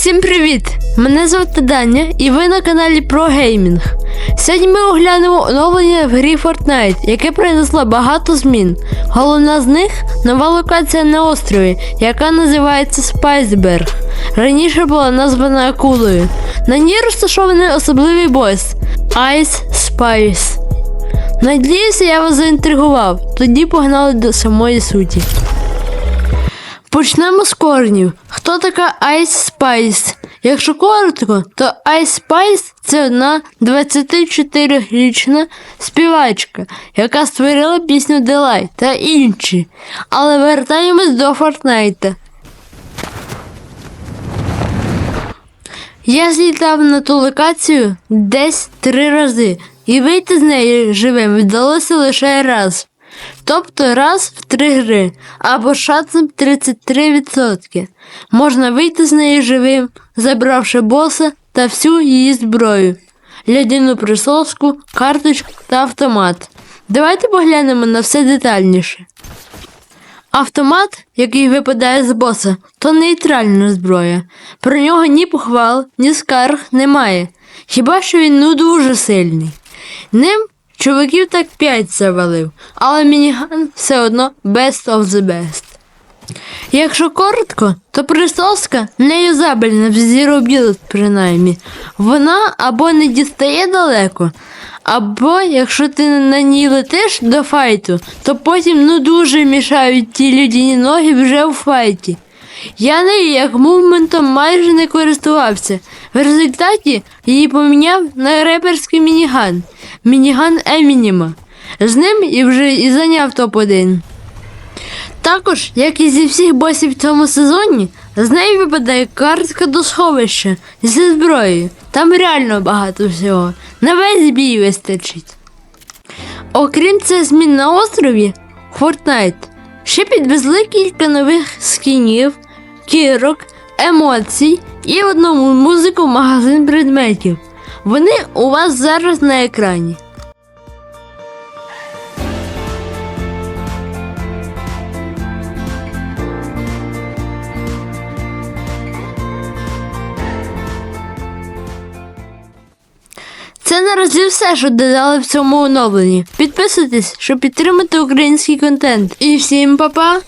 Всім привіт! Мене звати Даня і ви на каналі геймінг. Сьогодні ми оглянемо оновлення в грі Fortnite, яке принесло багато змін. Головна з них нова локація на острові, яка називається Спайсберг. Раніше була названа акулою. На ній розташований особливий бос Ice Spice. Надіюся, я вас заінтригував. Тоді погнали до самої суті. Почнемо з корнів. Хто така Ice Spice? Якщо коротко, то Ice Spice це одна 24-річна співачка, яка створила пісню Delight та інші. Але вертаємось до Фортнайта. Я злітав на ту локацію десь три рази, і вийти з неї живим вдалося лише раз. Тобто раз в три гри, або шансом 33%. Можна вийти з неї живим, забравши боса та всю її зброю, лядяну присоску, карточку та автомат. Давайте поглянемо на все детальніше. Автомат, який випадає з боса, то нейтральна зброя. Про нього ні похвал, ні скарг немає. Хіба що він ну дуже сильний. Ним чуваків так 5 завалив, але мініган все одно best of the best. Якщо коротко, то присоска не юзабельна в Zero принаймні. Вона або не дістає далеко, або якщо ти на ній летиш до файту, то потім ну дуже мішають ті людяні ноги вже у файті. Я нею як мувментом майже не користувався. В результаті її поміняв на реперський мініган. Мініган Емініма. З ним і вже і зайняв топ-1. Також, як і зі всіх босів в цьому сезоні, з неї випадає картка до сховища зі зброєю. Там реально багато всього. На весь бій вистачить. Окрім цих змін на острові, Fortnite ще підвезли кілька нових скінів, кірок, емоцій і одну музику в магазин предметів. Вони у вас зараз на екрані. Це наразі все, що додали в цьому оновленні. Підписуйтесь, щоб підтримати український контент. І всім па-па!